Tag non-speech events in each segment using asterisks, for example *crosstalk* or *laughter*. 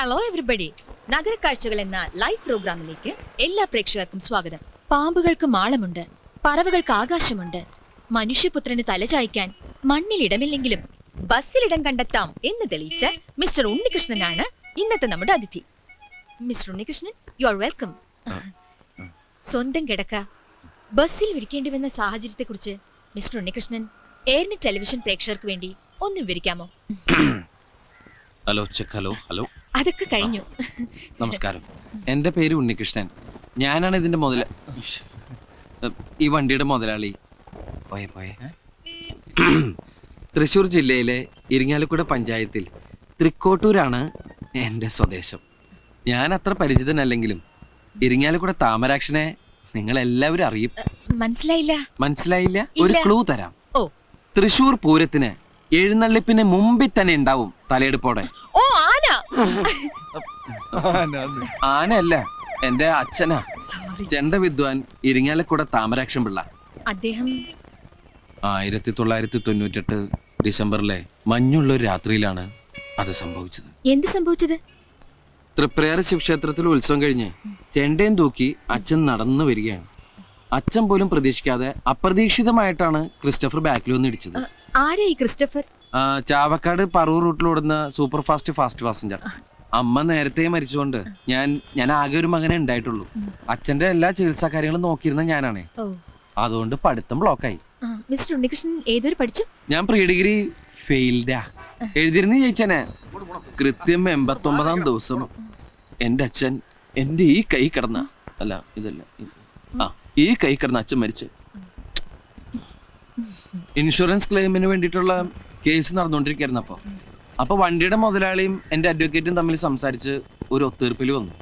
Hello everybody നഗരക്കാഴ്ചകൾ എന്ന live പ്രോഗ്രാമിലേക്ക് എല്ലാ പ്രേക്ഷകർക്കും സ്വാഗതം. പാമ്പുകൾക്ക് മാളമുണ്ട് പറവകൾക്ക് ആകാശമുണ്ട്. മനുഷ്യപുത്രന് തലചായ്ക്കാൻ മണ്ണിൽ ഇടമില്ലെങ്കിലും ബസ്സിൽ ഇടം കണ്ടെത്താം എന്ന് തെളിയിച്ച മിസ്റ്റർ ഉണ്ണികൃഷ്ണനാണ് ഇന്നത്തെ നമ്മുടെ അതിഥി. Mister Unnikrishnan you are welcome സ്വന്തം കിടക്ക. ബസ്സിൽ വിരിക്കേണ്ടി വന്ന സാഹചര്യത്തെക്കുറിച്ച് മിസ്റ്റർ ഉണ്ണികൃഷ്ണൻ എയർനെറ്റ് ടെലിവിഷൻ പ്രേക്ഷകർക്ക് വേണ്ടി ഒന്ന് വിവരിക്കാമോ? Hello check hello hello. അതൊക്കെ കഴിഞ്ഞു. നമസ്കാരം. എന്റെ പേര് ഉണ്ണികൃഷ്ണൻ. ഞാനാണ് ഇതിന്റെ മുതല. ഈ വണ്ടിയുടെ മുതലാളി. പോയെ പോയെ. തൃശ്ശൂർ ജില്ലയിലെ ഇരിങ്ങാലക്കുട പഞ്ചായത്തിൽ തൃക്കോട്ടൂരാണ് എന്റെ സ്വദേശം. ഞാൻ അത്ര പരിചിതനല്ലെങ്കിലും ഇരിങ്ങാലക്കുട താമരാക്ഷനെ നിങ്ങൾ എല്ലാവരും അറിയും മനസ്സിലായില്ല. മനസ്സിലായില്ല? ഒരു ക്ലൂ തരാം. തൃശൂർ തൃശ്ശൂർ പൂരത്തിന് എഴുന്നള്ളിപ്പിന് മുമ്പിൽ തന്നെ ഉണ്ടാവും തലയെടുപ്പോടെ. ആനയല്ല എന്റെ അച്ഛനാ. ചെണ്ട വിദ്വാൻ ഇരിങ്ങാലക്കുട താമരാക്ഷൻ പിള്ള. അദ്ദേഹം ആയിരത്തി തൊള്ളായിരത്തി തൊണ്ണൂറ്റെട്ട് ഡിസംബറിലെ മഞ്ഞുള്ള ഒരു രാത്രിയിലാണ് അത് സംഭവിച്ചത്. എന്ത് സംഭവിച്ചത്? തൃപ്രയാർ ശിവക്ഷേത്രത്തിൽ ഉത്സവം കഴിഞ്ഞ് ചെണ്ടയും തൂക്കി അച്ഛൻ നടന്നു വരികയാണ്. അച്ഛൻ പോലും പ്രതീക്ഷിക്കാതെ അപ്രതീക്ഷിതമായിട്ടാണ് ക്രിസ്റ്റഫർ ബാക്കിൽ വന്ന് ഇടിച്ചത്. ആരായി ആരാ ഈ ക്രിസ്റ്റഫർ? ചാവക്കാട് പറവൂർ റൂട്ടിലോടുന്ന സൂപ്പർ ഫാസ്റ്റ് ഫാസ്റ്റ് പാസഞ്ചർ അമ്മ നേരത്തെ മരിച്ചുകൊണ്ട് ഞാൻ ഞാൻ ആകെ ഒരു മകനെ ഉണ്ടായിട്ടുള്ളൂ. അച്ഛന്റെ എല്ലാ ചികിത്സാ കാര്യങ്ങളും നോക്കിയിരുന്ന ഞാനാണേ. അതുകൊണ്ട് പഠിത്തം ബ്ലോക്കായി മിസ്റ്റർ ഉണ്ണികൃഷ്ണൻ ഏതൊരു പഠിച്ചു? ഞാൻ പ്രീ ഡിഗ്രി ഫെയിൽഡാ എഴുതിരുന്നു ചേച്ചനെ കൃത്യം എൺപത്തൊമ്പതാം ദിവസം എന്റെ അച്ഛൻ എന്റെ ഈ കൈ കിടന്ന അല്ല ഇതല്ല ആ ഈ കൈ കിടന്ന അച്ഛൻ മരിച്ചു. ഇൻഷുറൻസ് ക്ലെയിമിന് വേണ്ടിയിട്ടുള്ള കേസ് നടന്നുകൊണ്ടിരിക്കുകയായിരുന്നു അപ്പോൾ അപ്പോൾ വണ്ടിയുടെ മുതലാളിയും എന്റെ അഡ്വക്കേറ്റും തമ്മിൽ സംസാരിച്ച് ഒരു ഒത്തീർപ്പിൽ വന്നു.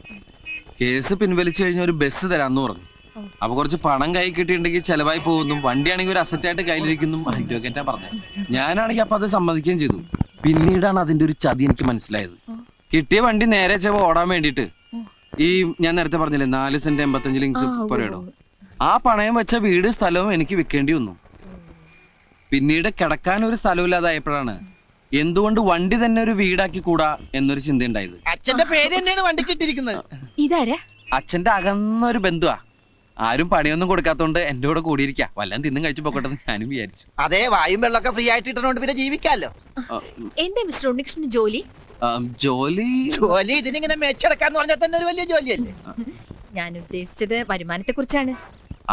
കേസ് പിൻവലിച്ചു കഴിഞ്ഞ ഒരു ബസ് തരാമെന്ന് പറഞ്ഞു. അപ്പൊ കുറച്ച് പണം കൈ കിട്ടിയിട്ടുണ്ടെങ്കിൽ ചെലവായി പോകുന്നു. വണ്ടിയാണെങ്കിൽ ഒരു അസറ്റായിട്ട് കയ്യിലിരിക്കുന്നു. അഡ്വക്കേറ്റാ പറഞ്ഞത്. ഞാനാണെങ്കിൽ അപ്പൊ അത് സമ്മതിക്കുകയും ചെയ്തു. പിന്നീടാണ് അതിന്റെ ഒരു ചതി എനിക്ക് മനസ്സിലായത്. കിട്ടിയ വണ്ടി നേരെ ചെവ ഓടാൻ വേണ്ടിയിട്ട് ഈ ഞാൻ നേരത്തെ പറഞ്ഞില്ലേ നാല് സെന്റ് എൺപത്തഞ്ച് ലിങ്സ് ഉവ്വ്. ആ പണയം വെച്ച വീട് സ്ഥലവും എനിക്ക് വിൽക്കേണ്ടി വന്നു. പിന്നീട് കിടക്കാൻ ഒരു സ്ഥലമില്ലാതായപ്പോഴാണ് എന്തുകൊണ്ട് വണ്ടി തന്നെ ഒരു വീടാക്കി കൂടാ എന്നൊരു ചിന്തയുണ്ടായത്. അച്ഛന്റെ പേര് തന്നെയാണ് വണ്ടിക്ക് ഇട്ടിരിക്കുന്നത്. ഇതാരാ? അച്ഛന്റെ അകന്ന ഒരു ബന്ധുവാ. ആരും പണിയൊന്നും കൊടുക്കാത്തോണ്ട് എന്റെ കൂടെ കൂടിയിരിക്കാ. വല്ലതും തിന്നും കഴിച്ചു പോക്കട്ടെ ഞാനും വിചാരിച്ചു. അതെ വായും വെള്ളമൊക്കെ ഫ്രീ ആയിട്ട് ഇട്ടുകൊണ്ട് പിന്നെ ജീവിക്കാലോ. എന്റെ എന്താ മിസ്റ്റർ ഉണ്ണികൃഷ്ണൻ ജോലി? ജോലി ജോലി ഇതിനിങ്ങനെ മെച്ചെടുക്കാന്ന് പറഞ്ഞാൽ തന്നെ ഒരു വലിയ ജോലിയല്ലേ? ഞാൻ ഉദ്ദേശിച്ചത് വരുമാനത്തെ കുറിച്ചാണ്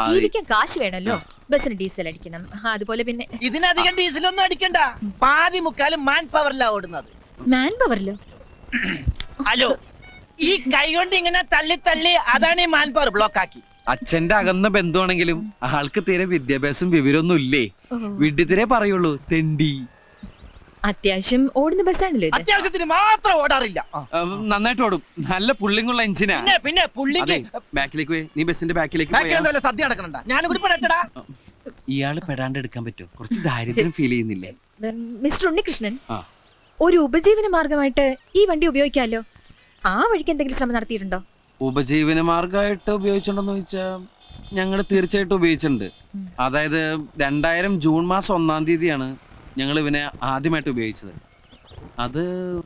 ജീവിക്കാൻ കാശ് വേണമല്ലോ. ബസ്സിന് ഡീസൽ അടിക്കണം. അതുപോലെ പിന്നെ ഇതിനധികം ഡീസൽ ഒന്നും അടിക്കണ്ട. പാതി മുക്കാലും മാൻ പവറിലാ ഓടുന്നത്. മാൻ പവറിലോ ഹലോ ഈ കൈ കൊണ്ട് ഇങ്ങനെ തള്ളി തള്ളി അതാണ് ഈ മാൻ പവർ ബ്ലോക്ക് ആക്കി. അച്ഛന്റെ അകന്ന ബന്ധുവാണെങ്കിലും ആൾക്ക് തീരെ വിദ്യാഭ്യാസം വിവരമൊന്നും ഇല്ലേ വീട്ടിൽ തീരെ പറയുള്ളൂ തെണ്ടി. അത്യാവശ്യം ഓടുന്ന ബസ്സാണല്ലോ ഇത്. അത്യാവശ്യത്തിന് മാത്രം ഓടാറില്ല. ആ. നന്നായിട്ട് ഓടും. നല്ല പുള്ളിങ്ങുള്ള എഞ്ചിനാ പിന്നെ പിന്നെ അതെ ബാക്കിലേക്ക് പോയി. നീ ബസ്സിന്റെ ബാക്കിലേക്ക് ബാക്കി പോയാ. എന്താ വല്ല സദ്യ നടക്കണ്ട ഞാനും കൂടി പെടട്ടടാ ഇയാൾ പെടാണ്ട് എടുക്കാൻ പറ്റുമോ? കുറച്ച് ദാരിദ്ര്യം ഫീൽ ചെയ്യുന്നില്ലേ? ഉം, മിസ്റ്റർ ഉണ്ണികൃഷ്ണൻ ആ. ഒരു ഉപജീവന മാർഗമായിട്ട് ഈ വണ്ടി ഉപയോഗിക്കാലോ? ആ വഴിക്ക് എന്തെങ്കിലും ശ്രമം നടത്തിയിട്ടുണ്ടോ? ഉപജീവന മാർഗമായിട്ട് ഉപയോഗിച്ചിട്ടുണ്ടെന്ന് ചോദിച്ചാൽ ഞങ്ങൾ തീർച്ചയായിട്ടും ഉപയോഗിച്ചിട്ടുണ്ട്. അതായത് രണ്ടായിരം ജൂൺ മാസം ഒന്നാം തീയതിയാണ് ഞങ്ങൾ ഇവനെ ആദ്യമായിട്ട് ഉപയോഗിച്ചത്. അത്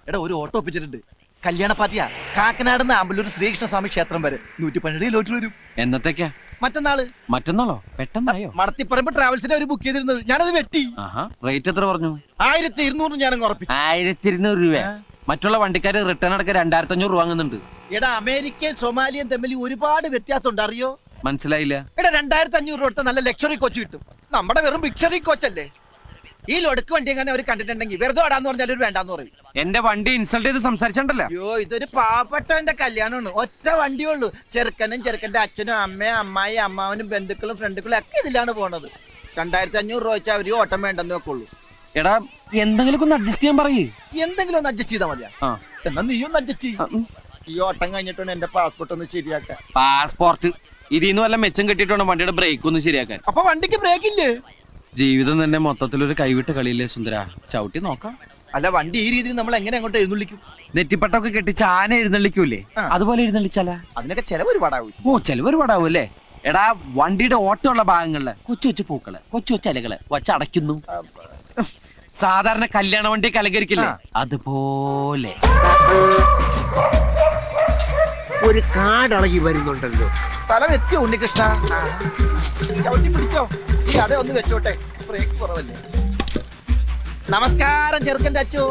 എടാ ഒരു ഓട്ടോ ഒപ്പിച്ചിട്ടുണ്ട്. കല്യാണ പാർട്ടിയാ. കാക്കനാട് നിന്ന് ആമ്പല്ലൂർ ശ്രീകൃഷ്ണസ്വാമി ക്ഷേത്രം വരെ. നൂറ്റി പന്ത്രണ്ട് ലോട്ടിൽ വരും. എന്നത്തേക്കാ? മറ്റന്നാൾ. മറ്റന്നാളോ? പെട്ടെന്നായോ? മടത്തിപ്പറമ്പ് ട്രാവൽസിന്റെ ഒരു ബുക്ക് ചെയ്തിരുന്നത്. ഞാനത് വെട്ടി. റേറ്റ് എത്ര പറഞ്ഞു? ആയിരത്തി ഇരുന്നൂറ് ഞാൻ ഉറപ്പിച്ചു. ആയിരത്തി ഇരുന്നൂറ് രൂപ മറ്റുള്ള വണ്ടിക്കാര് റിട്ടേൺ അടക്കം രണ്ടായിരത്തി അഞ്ഞൂറ് രൂപ വാങ്ങുന്നുണ്ട്. എടാ അമേരിക്കയും സൊമാലിയും തമ്മിൽ ഒരുപാട് വ്യത്യാസം ഉണ്ട് അറിയോ മനസ്സിലായില്ല. എടാ രണ്ടായിരത്തി അഞ്ഞൂറ് രൂപ നല്ല ലക്ഷറി കോച്ച് കിട്ടും. നമ്മുടെ വെറും ബിക്ഷറി കോച്ചല്ലേ? ഈ ലൊടുക്ക് വണ്ടി എങ്ങനെ അവർ കണ്ടിട്ടുണ്ടെങ്കിൽ വെറുതെ ഓടാന്ന് പറഞ്ഞാൽ ഒരു വേണ്ടാന്ന് പറയും. എന്റെ വണ്ടി ഇൻസൾട്ട് ചെയ്ത് സംസാരിച്ചിട്ടുണ്ടല്ലോ അയ്യോ ഇതൊരു പാവപ്പെട്ടവന്റെ കല്യാണമാണ്. ഒറ്റ വണ്ടിയേ ഉള്ളൂ. ചെറുക്കനും ചെറുക്കന്റെ അച്ഛനും അമ്മയും അമ്മായി അമ്മാവനും ബന്ധുക്കളും ഫ്രണ്ടുക്കളും ഒക്കെ ഇതിലാണ് പോണത്. രണ്ടായിരത്തി അഞ്ഞൂറ് രൂപ വെച്ചാൽ അവർ ഓട്ടം വേണ്ടെന്ന് വെക്കുള്ളൂ. എടാ എന്തെങ്കിലും ഒന്ന് അഡ്ജസ്റ്റ് ചെയ്യാൻ പറയേ. എന്തെങ്കിലും ഒന്ന് അഡ്ജസ്റ്റ് ചെയ്താൽ മതിയാ. എന്നാ നീ ഒന്ന് അഡ്ജസ്റ്റ് ചെയ്യും ഈ ഓട്ടം കഴിഞ്ഞിട്ടാണ് എന്റെ പാസ്പോർട്ട് ഒന്ന് ശരിയാക്കാൻ. പാസ്പോർട്ട് ഇതിന്ന് വല്ല മെച്ചം കെട്ടിയിട്ട് വണ്ടിയുടെ ബ്രേക്ക് ഒന്ന് ശരിയാക്കാൻ? അപ്പൊ വണ്ടിക്ക് ബ്രേക്ക് ഇല്ലേ? ജീവിതം തന്നെ മൊത്തത്തിലൊരു കൈവിട്ട് കളിയില്ലേ സുന്ദര? ചവിട്ടി നോക്കാം. അല്ല വണ്ടി ഈ രീതിയിൽ നമ്മൾ എങ്ങനെ അങ്ങോട്ട് എഴുന്നള്ളിക്കും? നെറ്റിപ്പട്ടൊക്കെ കെട്ടി ആന എഴുന്നള്ളിക്കൂലേ അതുപോലെ എഴുന്നള്ളിച്ചാലാ? അതിനൊക്കെ ചെലവ് ഒരുപാടാവും ഓ ചെലവ് ഒരുപാടാവും അല്ലേ എടാ വണ്ടിയുടെ ഓട്ടമുള്ള ഭാഗങ്ങളിൽ കൊച്ചു കൊച്ചു പൂക്കൾ കൊച്ചു കൊച്ചു അലകൾ വച്ചടയ്ക്കുന്നു സാധാരണ കല്യാണ വണ്ടി കലകരിക്കില്ലേ അതുപോലെ. ഒരു കാടളകി വരുന്നുണ്ടല്ലോ. തല എത്തിയോ ഉണ്ണികൃഷ്ണ. ചവിട്ടി പിടിച്ചോ ഈ അട ഒന്ന് വെച്ചോട്ടെ. ബ്രേക്ക് കുറവല്ലേ? നമസ്കാരം ചെറുക്കന്റെ അച്ചു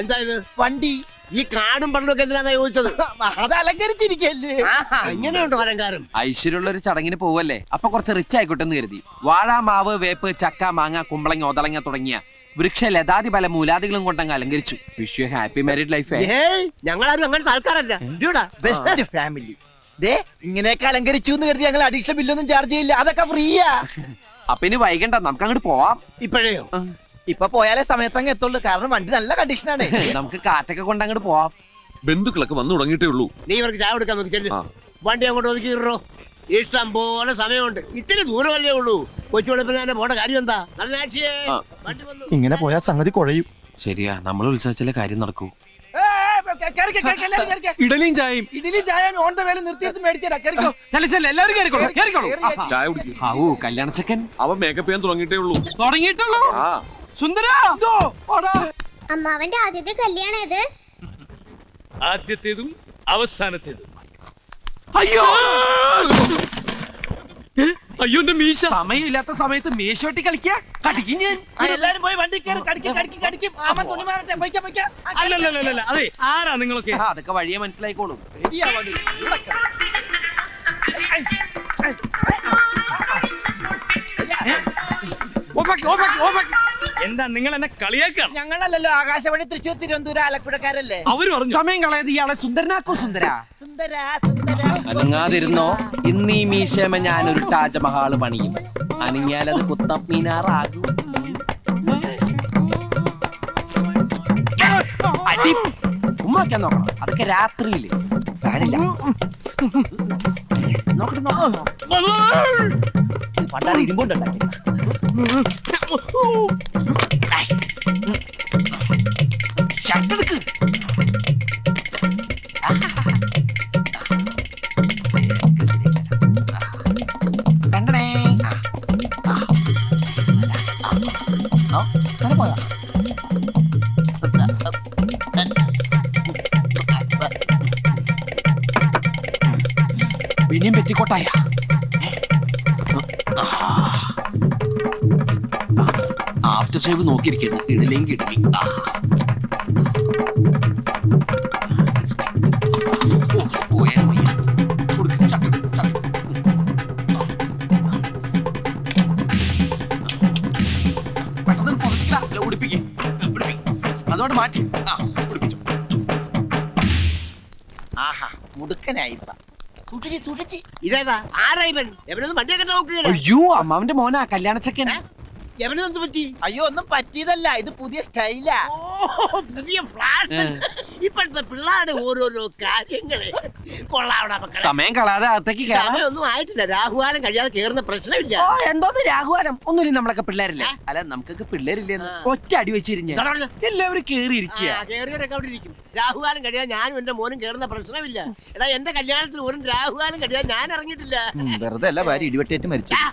എന്താ ഇത്? വണ്ടി. ഈ കാടും പണ്ടൊക്കെ എന്തിനാ ചോദിച്ചത് *laughs* അത് അലങ്കരിച്ചിരിക്കല്ലേ എങ്ങനെയുണ്ടോ ഇങ്ങനെയുണ്ടോ അലങ്കാരം? ഐശ്വര്യമുള്ള ഒരു ചടങ്ങിന് പോവല്ലേ? അപ്പൊ കുറച്ച് റിച്ച് ആയിക്കോട്ടെ എന്ന് കരുതി. വാഴ മാവ് വേപ്പ് ചക്ക മാങ്ങ കുമ്പളങ്ങ ഒതളങ്ങ തുടങ്ങിയ വൃക്ഷ ലതാതി പല മൂലാദികളും കൊണ്ടങ്ങ് അലങ്കരിച്ചു. Wish you happy married life ഏയ് ഞങ്ങളാരും അങ്ങനത്തെ ആൾക്കാരല്ല. ബെസ്റ്റ് ഫാമിലി ദേ ഇങ്ങനെയൊക്കെ അലങ്കരിച്ചു എന്ന് കരുതി ഞങ്ങൾ അഡീഷണൽ ബില്ലൊന്നും ചാർജ് ചെയ്യില്ല. അതൊക്കെ ഫ്രീയാ. അപ്പൊ ഇനി വൈകണ്ട നമുക്ക് അങ്ങോട്ട് പോവാം ഇപ്പോഴേയോ ഇപ്പൊ പോയാലേ സമയത്തങ്ങ് എത്തുള്ളൂ. കാരണം വണ്ടി നല്ല കണ്ടീഷനാണ് *laughs* നമുക്ക് കാറ്റൊക്കെ കൊണ്ട് അങ്ങോട്ട് പോവാം. ബന്ധുക്കളൊക്കെ വന്നു തുടങ്ങിയിട്ടേ ഉള്ളൂ. നീ ഇവർക്ക് ചായ കൊടുക്കാൻ നോക്കി ചെല്ലു. വണ്ടി അങ്ങോട്ട് ഒതുക്കിയിടോ ഇഷ്ടം പോലെ സമയമുണ്ട്. ഇത്തിരി ദൂരമല്ലേ ഉള്ളൂ. കൊച്ചു വെളുപ്പിന് തന്നെ പോണ കാര്യം എന്താ? നല്ല. ഇങ്ങനെ പോയാൽ സംഗതി കുഴയും. ശരിയാ നമ്മൾ ഉത്സവിച്ചാലേ കാര്യം നടക്കൂ. ഇഡലിയും ചായയും. ഇഡലി ചായ ഓൺ ദ വേല നിർത്തിയെടുത്ത് മേടിച്ചേരാ. കേറിക്കോ. ചെല്ല ചെല്ല എല്ലാവരും കേറിക്കോ കേറിക്കോളൂ. കേറി, കേറി. ചായ കുടിക്കും. ഔ കല്യാണച്ചക്കൻ അവൻ മേക്കപ്പ് ചെയ്യാൻ തുടങ്ങിയിട്ടേ ഉള്ളൂ. തുടങ്ങിയിട്ടുള്ളൂ? ആ. സുന്ദര. അമ്മാവന്റെ ആദ്യത്തെ കല്യാണം ആദ്യത്തേതും അവസാനത്തേതും. അയ്യോ! അയ്യോ എന്റെ മീശ. സമയമില്ലാത്ത സമയത്ത് മീശോട്ടി കളിക്കാ? കടിക്കും ഞാൻ. എല്ലാരും പോയി വണ്ടി കയറി കടിക്കും കടിക്കും കടിക്കും. ആമ തുണി മാറട്ടെ പൊയ്ക്ക പൊയ്ക്ക. ആ, അല്ലല്ലല്ല അതെ ആരാ നിങ്ങളൊക്കെ? അതൊക്കെ വഴിയെ മനസ്സിലായിക്കോളും. ഓഫാക്കി, ഓഫാക്കി, ഓഫാക്കി. എന്താ നിങ്ങൾ എന്നെ കളിയാക്കാം ഞങ്ങളല്ലല്ലോ ആകാശവാണി തൃശ്ശൂർ തിരുവനന്തപുരം ആലപ്പുഴക്കാരല്ലേ? അവർ പറഞ്ഞു. സമയം കളയത് ഇയാളെ സുന്ദരനാക്കോ സുന്ദര. സുന്ദര സുന്ദര. അനങ്ങാതിരുന്നോ? ഇന്ന് ഈ മീശമ ഞാനൊരു താജ്മഹാൾ പണിയും. അനങ്ങിയാലത് കുത്തബ് മീനാറാകും. ഉമ്മാക്കാൻ നോക്കണം. അതൊക്കെ രാത്രിയിൽ. ഫാനില്ല പണ്ടാറ് ഇരുമ്പുണ്ടാക്കി അല്ല, ഉടുപ്പിക്ക്. ഉടുപ്പിക്ക്. അതോട് മാറ്റി. ആ ഉടുപ്പിച്ചു. ആഹാ മുടുക്കനായിപ്പ. സൂക്ഷിച്ച് സൂക്ഷിച്ച്. ഇതേതാ? ആരായി ഇവൻ? എവനൊന്നും വണ്ടിയൊക്കെ നോക്കുകയാണ്. അയ്യോ അമ്മാവന്റെ മോനാ. കല്യാണച്ചക്കൻ. പറ്റി? അയ്യോ ഒന്നും പറ്റിയതല്ല. ഇത് പുതിയ സ്റ്റൈലാ. ഓ പുതിയ ഫ്ലാഷ് ഇപ്പോഴത്തെ പിള്ളേരുടെ ഓരോരോ കാര്യങ്ങൾ. കൊള്ളാവടാ മക്കളെ. സമയം കളാതെ അകത്തേക്ക് കയറാം. സമയമൊന്നും ആയിട്ടില്ല. രാഹുവാനം കഴിയാതെ കേറുന്ന പ്രശ്നമില്ല. ഓ എന്തോന്ന് രാഹുവാനം ഒന്നുമില്ല നമ്മളൊക്കെ പിള്ളേരില്ല? അല്ല നമുക്കൊക്കെ പിള്ളേരില്ലേ ആ. ഒറ്റ അടി വെച്ചിരിഞ്ഞ. ഇതാ പറഞ്ഞെ. എല്ലാവരും കേറിയിരിക്കും ആ, കേറിയവരൊക്കെ അവിടെ ഇരിക്കും. രാഹുകാലം കഴിയാൻ ഞാനും എന്റെ മോനും കേറുന്ന പ്രശ്നമില്ല. എടാ എന്റെ കല്യാണത്തിന് ഒരു രാഹുകാലം കഴിയാൻ ഞാൻ ഇറങ്ങിയിട്ടില്ല. വെറുതെ അല്ല ഭാര്യ ഇടിവെട്ടേറ്റ് മരിച്ചു. ആ.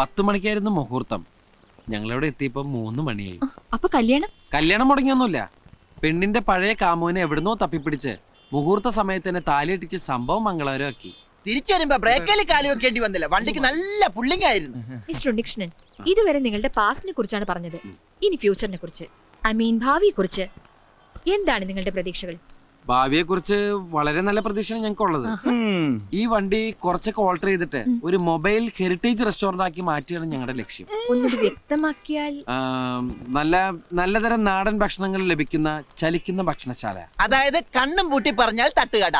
പത്ത് മണിക്കായിരുന്നു മുഹൂർത്തം. ഞങ്ങളിവിടെ എത്തിയപ്പോ മൂന്ന് മണിയായി. അപ്പൊ കല്യാണം? കല്യാണം മുടങ്ങിയൊന്നുമില്ല. പെണ്ണിന്റെ പഴയ കാമുവിനെ എവിടുന്നോ തപ്പിപ്പിടിച്ച് മുഹൂർത്ത സമയത്ത് തന്നെ താലിയിട്ടിച്ച് സംഭവം മംഗളകരമാക്കി തിരിച്ചു വരുമ്പോ ബ്രേക്കിൽ കാലി വെക്കേണ്ടി വന്നില്ല. വണ്ടിക്ക് നല്ല പുള്ളിങ് ആയിരുന്നു. മിസ്റ്റർ ഉണ്ണികൃഷ്ണൻ ഇതുവരെ നിങ്ങളുടെ പാസ്റ്റിനെ കുറിച്ചാണ് പറഞ്ഞത്. ഇനി ഫ്യൂച്ചറിനെ കുറിച്ച് ഐ മീൻ ഭാവിയെ കുറിച്ച്. എന്താണ് നിങ്ങളുടെ പ്രതീക്ഷകൾ? ഭാവിയെ കുറിച്ച് വളരെ നല്ല പ്രതീക്ഷയാണ് ഞങ്ങൾക്കുള്ളത്. ഈ വണ്ടി കുറച്ചൊക്കെ ഓൾട്ടർ ചെയ്തിട്ട് ഒരു മൊബൈൽ ഹെറിറ്റേജ് റെസ്റ്റോറന്റ് ആക്കി മാറ്റിയാണ് ഞങ്ങളുടെ ലക്ഷ്യം. വ്യക്തമാക്കിയാൽ നല്ല നല്ലതരം നാടൻ ഭക്ഷണങ്ങൾ ലഭിക്കുന്ന ചലിക്കുന്ന ഭക്ഷണശാല. അതായത് കണ്ണും പൂട്ടി പറഞ്ഞാൽ തട്ടുകട.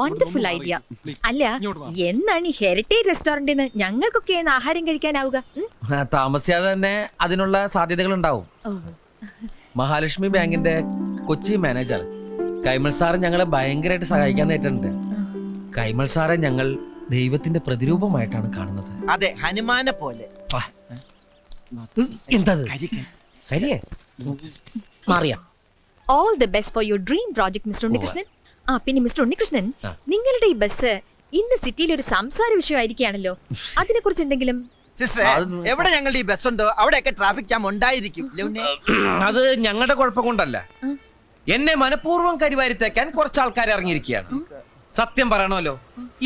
വണ്ടർഫുൾ ഐഡിയ അല്ല എന്താണ് ഈ ഹെറിറ്റേജ് റെസ്റ്റോറന്റിൽ ഞങ്ങൾക്കൊക്കെ ആഹാരം കഴിക്കാനാവുക? താമസിയാതെ തന്നെ അതിനുള്ള സാധ്യതകൾ ഉണ്ടാവും മഹാലക്ഷ്മി ബാങ്കിന്റെ കൊച്ചി മാനേജർ കൈമൾ സാറ് ഞങ്ങളെ ഭയങ്കരമായിട്ട് സഹായിക്കാൻ നേട്ടുണ്ട് കൈമൾ സാറെ ഞങ്ങൾ ദൈവത്തിന്റെ പ്രതിരൂപമായിട്ടാണ് കാണുന്നത്. അതെ ഹനുമാനെ പോലെ. എന്തത്? കരി, കരി. കരിയേ? മാറിയാ. All the best for your dream project mister Unnikrishnan. ആ പിന്നെ മിസ്റ്റർ ഉണ്ണികൃഷ്ണൻ ആ. നിങ്ങളുടെ ഈ ബസ് ഇന്ന് സിറ്റിയിൽ ഒരു സംസാര വിഷയമായിരിക്കുകയാണല്ലോ. അതിനെ കുറിച്ച് എന്തെങ്കിലും സിസ്റ്ററെ എവിടെ ഞങ്ങളുടെ ഈ ബസ് ഉണ്ടോ അവിടെയൊക്കെ ട്രാഫിക് ജാം ഉണ്ടായിരിക്കും. ഉണ്ണി? അത് ഞങ്ങളുടെ കുഴപ്പം കൊണ്ടല്ല. എന്നെ മനഃപൂർവം കരിവാരിത്തേക്കാൻ കുറച്ച് ആൾക്കാർ ഇറങ്ങിയിരിക്കുകയാണ്. സത്യം പറയണമല്ലോ.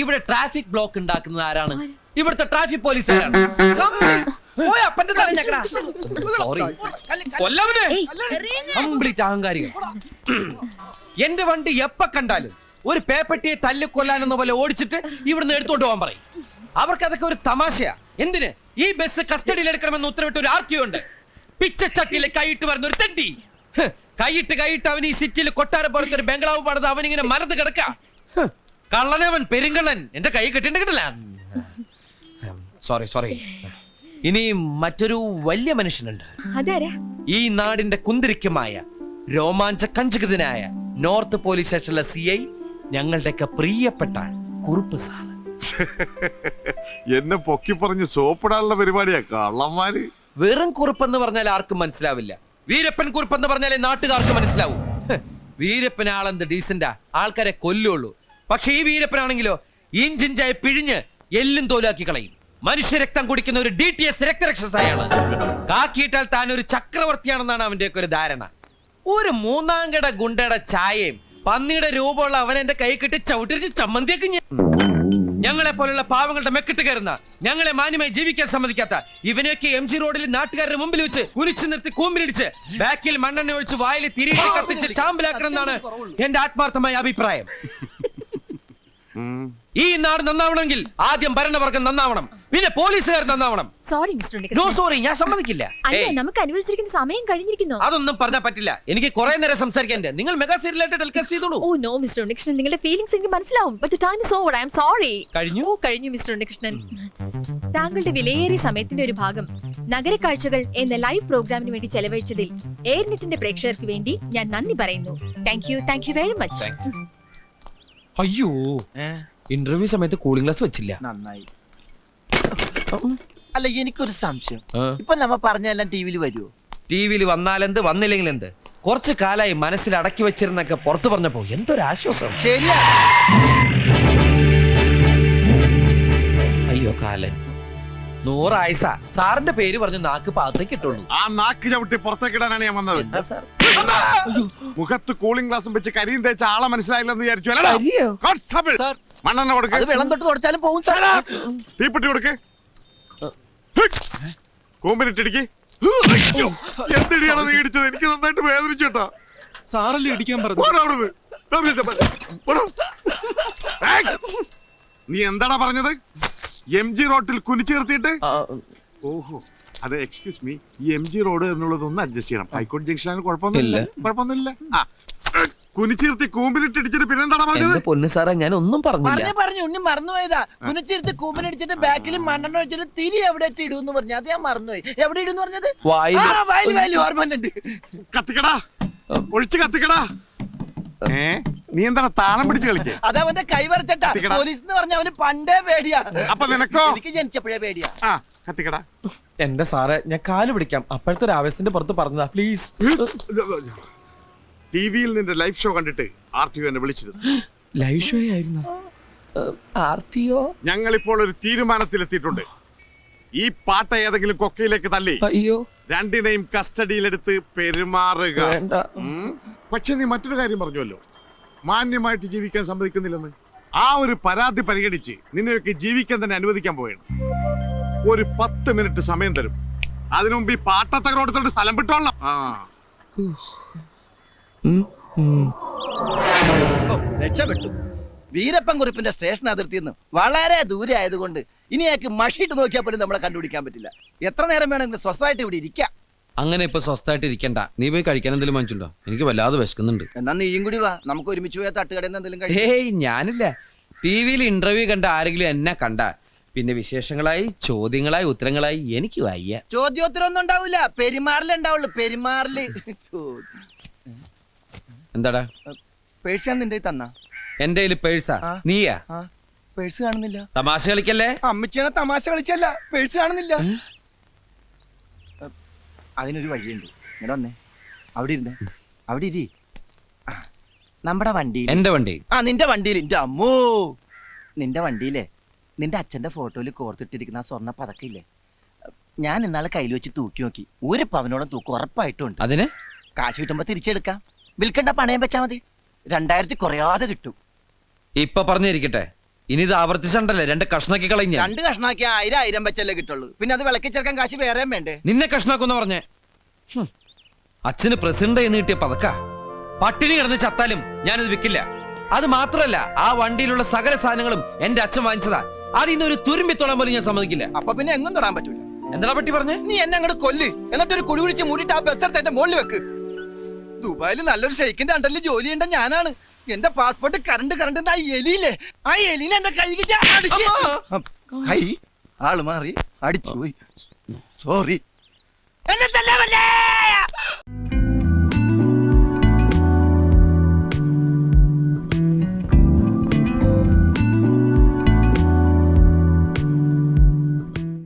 ഇവിടെ ട്രാഫിക് ബ്ലോക്ക് ഉണ്ടാക്കുന്നത് ആരാണ്? ഇവിടുത്തെ ട്രാഫിക് പോലീസുകാരാണ് കംപ്ലീറ്റ് അഹങ്കാരികൾ. എന്റെ വണ്ടി എപ്പ കണ്ടാലും ഒരു പേപ്പട്ടിയെ തല്ലിക്കൊല്ലാനെന്ന പോലെ ഓടിച്ചിട്ട് ഇവിടുന്ന് എടുത്തോണ്ട് പോകാൻ പറയും. അവർക്ക് അതൊക്കെ ഒരു തമാശയാ. എന്തിന്? ഈ ബസ് കസ്റ്റഡിയിൽ എടുക്കണമെന്ന് ഉത്തരവിട്ട് ഒരു ആർക്കിയുണ്ട്. പിച്ചച്ചട്ടിയിലെ കൈയിട്ട് വരുന്ന ഒരു തെണ്ടി. കൈയിട്ട് കൈയിട്ട് അവൻ ഈ സിറ്റിയിൽ കൊട്ടാരം പോലത്തെ ഒരു ബംഗ്ലാവ് പണിത് അവൻ ഇങ്ങനെ മരത് കിടക്ക കള്ളനവൻ പെരുങ്കള്ളൻ. എന്റെ കൈ കെട്ടിണ്ട് കിട്ടില്ല സോറി സോറി ഇനി മറ്റൊരു വലിയ മനുഷ്യനുണ്ട്. ഈ നാടിന്റെ കുന്തിരിക്കമായ രോമാഞ്ച കഞ്ചുകിതനായ നോർത്ത് പോലീസ് സ്റ്റേഷനിലെ സി ഐ ഞങ്ങളുടെയൊക്കെ പ്രിയപ്പെട്ട കുറുപ്പ് സാർ. എന്നെ പൊക്കി പറഞ്ഞ് സോപ്പിടാനുള്ള പരിപാടിയാ കള്ളന്മാര്. വെറും കുറുപ്പെന്ന് പറഞ്ഞാൽ ആർക്കും മനസ്സിലാവില്ല. വീരപ്പൻ കുറിപ്പ് എന്ന് പറഞ്ഞാലേ നാട്ടുകാർക്ക് മനസ്സിലാവൂ. വീരപ്പൻ ആളെന്ത് ഡീസന്റാ? ആൾക്കാരെ കൊല്ലുള്ളൂ. പക്ഷെ ഈ വീരപ്പനാണെങ്കിലോ ഇഞ്ചിഞ്ചായി പിഴിഞ്ഞ് എല്ലും തോലാക്കി കളയും. മനുഷ്യരക്തം കുടിക്കുന്ന ഒരു ഡി ടി എസ് രക്തരക്ഷസായാണ്. കാക്കിയിട്ടാൽ താൻ ഒരു ചക്രവർത്തിയാണെന്നാണ് അവന്റെയൊക്കെ ഒരു ധാരണ. ഒരു മൂന്നാം കട ഗുണ്ടയുടെ ചായയും പന്നിയുടെ രൂപമുള്ള അവൻ എന്റെ കൈ കിട്ടി ചവിട്ടിരിച്ച് ചമ്മന്തിയൊക്കെ ഞാൻ ഞങ്ങളെ പോലുള്ള പാവങ്ങളുടെ മെക്കിട്ട് കയറുന്ന ഞങ്ങളെ മാന്യമായി ജീവിക്കാൻ സമ്മതിക്കാത്ത ഇവനെയൊക്കെ എം ജി റോഡിൽ നാട്ടുകാരുടെ മുമ്പിൽ വെച്ച് ഉരിച്ചു നിർത്തി കൂമ്പിലിടിച്ച് ബാക്കിൽ മണ്ണെണ്ണ ഒഴിച്ച് വായിൽ തിരികെ കത്തിച്ച് ചാമ്പലാക്കണം എന്നാണ് എന്റെ ആത്മാർത്ഥമായ അഭിപ്രായം. ഈ നാട് നന്നാവണമെങ്കിൽ ആദ്യം ഭരണവർഗം നന്നാവണം. പിന്നെ പോലീസുകാർ നന്നാവണം. സോറി മിസ്റ്റർ നോ സോറി ഞാൻ സമ്മതിക്കില്ല. അല്ല നമുക്ക് അനുവദിച്ചിരിക്കുന്ന സമയം കഴിഞ്ഞിരിക്കുന്നു. അതൊന്നും പറഞ്ഞാൽ പറ്റില്ല. എനിക്ക് കുറെ നേരം സംസാരിക്കാൻ നിങ്ങൾ മെഗാ സീരിയലായിട്ട് ടെലികാസ്റ്റ് ചെയ്തോളൂ. ഓ നോ മിസ്റ്റർ ഉണ്ണികൃഷ്ണൻ നിങ്ങളുടെ ഫീലിംഗ്സ് എനിക്ക് മനസ്സിലാവും. But the time is over I am sorry കഴിഞ്ഞു? ഓ കഴിഞ്ഞു മിസ്റ്റർ ഉണ്ണികൃഷ്ണൻ താങ്കളുടെ വിലയേറിയ സമയത്തിന്റെ ഒരു ഭാഗം നഗരക്കാഴ്ചകൾ എന്ന ലൈവ് പ്രോഗ്രാമിന് വേണ്ടി ചെലവഴിച്ചതിൽ എയർനെറ്റിന്റെ പ്രേക്ഷകർക്ക് വേണ്ടി ഞാൻ നന്ദി പറയുന്നു. Thank you thank you very much അയ്യോ. ഏ, ഇന്റർവ്യൂ സമയത്ത് കൂളിംഗ് ഗ്ലാസ് വെച്ചില്ല. നന്നായി. അല്ല എനിക്കൊരു സംശയം. ആ. ഇപ്പൊ നമ്മ പറഞ്ഞെല്ലാം ടി വിയിൽ വരുമോ ടി വിയിൽ വന്നാലെന്ത് വന്നില്ലെങ്കിൽ എന്ത് കുറച്ച് കാലായി മനസ്സിൽ അടക്കി വെച്ചിരുന്നൊക്കെ പുറത്തു പറഞ്ഞപ്പോ എന്തൊരു ആശ്വാസം. ശരിയാ. അയ്യോ കാലൻ. നൂറായസ സാറിന്റെ പേര് പറഞ്ഞ് നാക്ക് പാത്തേക്ക് ഇട്ടുള്ളൂ ആ നാക്ക് ചവിട്ടി പുറത്തേക്ക് ഇടാനാണ് ഞാൻ വന്നത്. എന്താ സാർ? മുഖത്ത് കൂളിംഗ് ഗ്ലാസും വെച്ച് കരിയും തേച്ച ആളെ മനസ്സിലായില്ലെന്ന് വിചാരിച്ചു. അല്ലടാ? കരിയോ? കോൺസ്റ്റബിൾ മണ്ണെണ്ണ കൊടുക്ക്. അത് വെള്ളം തൊട്ട് തുടച്ചാലും പോകും സാർ തീപ്പെട്ടി കൊടുക്ക്. കൂമ്പിനിട്ടിടിക്ക്. എന്തിടിയാണ് നീ ഇടിച്ചത്? എനിക്ക് നന്നായിട്ട് വേദനിച്ചു കേട്ടാ. സാറല്ലേ ഇടിക്കാൻ പറഞ്ഞു. നീ എന്താടാ പറഞ്ഞത്? എം ജി റോട്ടിൽ കുനിച്ചു നിർത്തിയിട്ട്? ഓഹോ. അതെ എക്സ്ക്യൂസ് മീ ഈ എം ജി റോഡ് എന്നുള്ളത് ഒന്ന് അഡ്ജസ്റ്റ് ചെയ്യണം. ഹൈക്കോടതി ജംഗ്ഷനാണ് കുഴപ്പമൊന്നുമില്ല. കുഴപ്പമൊന്നുമില്ല. ആ. കുനിച്ചിരുത്തി കൂമ്പിലിട്ട് ഇടിച്ചിട്ട് പിന്നെന്താടാ പറഞ്ഞത്? പൊന്നു സാറേ ഞാൻ ഒന്നും പറഞ്ഞില്ല. പറഞ്ഞു പറഞ്ഞു ഉണ്ണി മറന്നുപോയതാ. കുനിച്ചിരുത്ത് കൂമ്പനടിച്ചിട്ട് ബാക്കിൽ മണ്ണെണ്ണ വെച്ചിട്ട് തിരി എവിടെ ഇടൂന്ന് പറഞ്ഞു. അത് ഞാൻ മറന്നുപോയി. എവിടെ ഇടുന്ന് പറഞ്ഞത്? വായിൽ. ആ, വായിൽ വായിൽ ഓർമ്മയുണ്ട്. കത്തിക്കടാ. ഒഴിച്ച് കത്തിക്കടാ. ഏ? നീ എന്താണ് താളം പിടിച്ച് കളിക്കേ? അത് അവന്റെ കൈ വരച്ചട്ടാ. കത്തിക്കടാ. പോലീസ് എന്ന് പറഞ്ഞ അവന് പണ്ടേ പേടിയാ. അപ്പൊ നിനക്കോ? എനിക്ക് ജനിച്ചപ്പോഴേ പേടിയാ. ആ കത്തിക്കടാ. എന്റെ സാറേ ഞാൻ കാൽ പിടിക്കാം. അപ്പോഴത്തെ ഒരു ആവേശത്തിന്റെ പുറത്ത് പറഞ്ഞതാ. പ്ലീസ്. ടി വിയിൽ നിന്റെ ലൈവ് ഷോ കണ്ടിട്ട് ആർ ടി എന്നെ വിളിച്ചത് ലൈവ് ഷോ ആയിരുന്നു? ആർ ടി ഒ ഞങ്ങൾ ഇപ്പോൾ ഒരു തീരുമാനത്തിലെത്തിയിട്ടുണ്ട്. ഈ പാട്ട ഏതെങ്കിലും കൊക്കയിലേക്ക് തള്ളി. അയ്യോ. രണ്ടിനെയും കസ്റ്റഡിയിലെടുത്ത് പെരുമാറുക. പക്ഷെ നീ മറ്റൊരു കാര്യം പറഞ്ഞുവല്ലോ. മാന്യമായിട്ട് ജീവിക്കാൻ സമ്മതിക്കുന്നില്ലെന്ന്. ആ ഒരു പരാതി പരിഗണിച്ച് നിന്നെയൊക്കെ ജീവിക്കാൻ തന്നെ അനുവദിക്കാൻ പോവുകയാണ്. ഒരു പത്ത് മിനിറ്റ് സമയം തരും. അതിനു മുമ്പ് ഈ പാട്ടത്തകരോടത്തോട് സ്ഥലം വിട്ടോളാം ആ. ഓ, രക്ഷപ്പെട്ടു. വീരപ്പൻ കുറിപ്പിന്റെ സ്റ്റേഷൻ അതിർത്തിയിൽ നിന്ന് വളരെ ദൂരെ ആയതുകൊണ്ട് ഇനി അയാൾക്ക് മഷിയിട്ട് നോക്കിയാൽ പോലും നമ്മളെ കണ്ടുപിടിക്കാൻ പറ്റില്ല. എത്ര നേരം വേണമെങ്കിലും സ്വസ്ഥമായിട്ട് ഇവിടെ ഇരിക്കാം. അങ്ങനെ ഇപ്പൊ സ്വസ്ഥമായിട്ട് ഇരിക്കണ്ട. നീ പോയി കഴിക്കാൻ എന്തെങ്കിലും വാങ്ങിച്ചുണ്ടോ എനിക്ക് വല്ലാതെ വിശക്കുന്നുണ്ട്. എന്നാ നീയും കൂടി വാ. നമുക്ക് ഒരുമിച്ച് പോയാൽ തട്ടുകടയിൽ നിന്ന് എന്തെങ്കിലും കഴിക്കാം. ഏയ് ഞാനില്ല. ടി വിയിൽ ഇന്റർവ്യൂ കണ്ട ആരെങ്കിലും എന്നെ കണ്ട. പിന്നെ വിശേഷങ്ങളായി ചോദ്യങ്ങളായി ഉത്തരങ്ങളായി എനിക്ക് വയ്യ. ചോദ്യോത്തരമൊന്നും ഉണ്ടാവില്ല പെരുമാറിലുണ്ടാവുള്ളൂ പെരുമാറിൽ. എന്താടാ? പേഴ്സ് ഞാൻ നിന്റെ തന്ന? എന്റെ കയ്യിൽ പേഴ്സാ. ആ. നീയാ? പേഴ്സ് കാണുന്നില്ല. തമാശ കളിക്കല്ലേ? അമ്മച്ചിയാണ് തമാശ കളിച്ചല്ല പേഴ്സ് കാണുന്നില്ല. അതിനൊരു വഴിയുണ്ട്. ഇങ്ങനെ വന്നേ. അവിടെ ഇരുന്നേ. അവിടെ ഇരി. ആ, നമ്മുടെ വണ്ടിയിൽ എന്റെ വണ്ടി. ആ നിന്റെ വണ്ടിയിൽ എന്റെ അമ്മോ! നിന്റെ വണ്ടിയിലെ. നിന്റെ അച്ഛന്റെ ഫോട്ടോയിൽ കോർത്തിട്ടിരിക്കുന്ന ആ സ്വർണ പതക്കില്ലേ? ഞാൻ ഇന്നാളെ കയ്യിൽ വെച്ച് തൂക്കി നോക്കി. ഒരു പവനോളം തൂക്കം ഉറപ്പായിട്ടുണ്ട് അതിന്? കാശ് കിട്ടുമ്പോ തിരിച്ചെടുക്കാം. വിൽക്കണ്ട പണയം വെച്ചാ മതി. രണ്ടായിരത്തി കുറയാതെ കിട്ടും. ഇപ്പൊ പറഞ്ഞിരിക്കട്ടെ. ഇനി ഇത് ആവർത്തിച്ചണ്ടല്ലേ? രണ്ട് കഷ്ണാക്കി കളഞ്ഞ രണ്ട് കഷ്ണാക്കി ആയിരം ആയിരം വെച്ചല്ലേ കിട്ടുള്ളൂ. പിന്നെ അത് വിളക്കി ചേർക്കാൻ കാശ് വേറെയും വേണ്ടേ? നിന്നെ കഷ്ണാക്കുന്ന പറഞ്ഞേ. അച്ഛന് പ്രസിഡന്റ് എന്ന് കിട്ടിയ പതക്ക. പട്ടിണി കിടന്ന് ചത്താലും ഞാനിത് വിൽക്കില്ല അത് മാത്രല്ല ആ വണ്ടിയിലുള്ള സകല സാധനങ്ങളും എന്റെ അച്ഛൻ വാങ്ങിച്ചതാ. അത് ഇന്ന് ഒരു തുരുമ്പി തൊടാൻ പോലും ഞാൻ സമ്മതിക്കില്ല. അപ്പൊ പിന്നെ എങ്ങും തൊടാൻ പറ്റൂല. എന്താ പറ്റി പറഞ്ഞേ? നീ എന്നെ അങ്ങോട്ട് കൊല്ല്. എന്നിട്ട് ഒരു കുഴിച്ച് മൂടിയിട്ട് ആ ബസ് എടുത്ത് എന്റെ മുകളിൽ വെക്ക്. ദുബായിൽ നല്ലൊരു ഷെയ്ക്കിന്റെ അണ്ടറിൽ ജോലി ചെയ്യേണ്ട ഞാനാണ്. എന്റെ പാസ്പോർട്ട് കറണ്ട് കറണ്ട് ആ എലിയില്ലേ ആ എലിനെ എന്റെ കൈ കിട്ടി അടിച്ചു കൈ ആൾ മാറി. അടിച്ചു പോയി. സോറി. എന്നെ തല്ലാൻ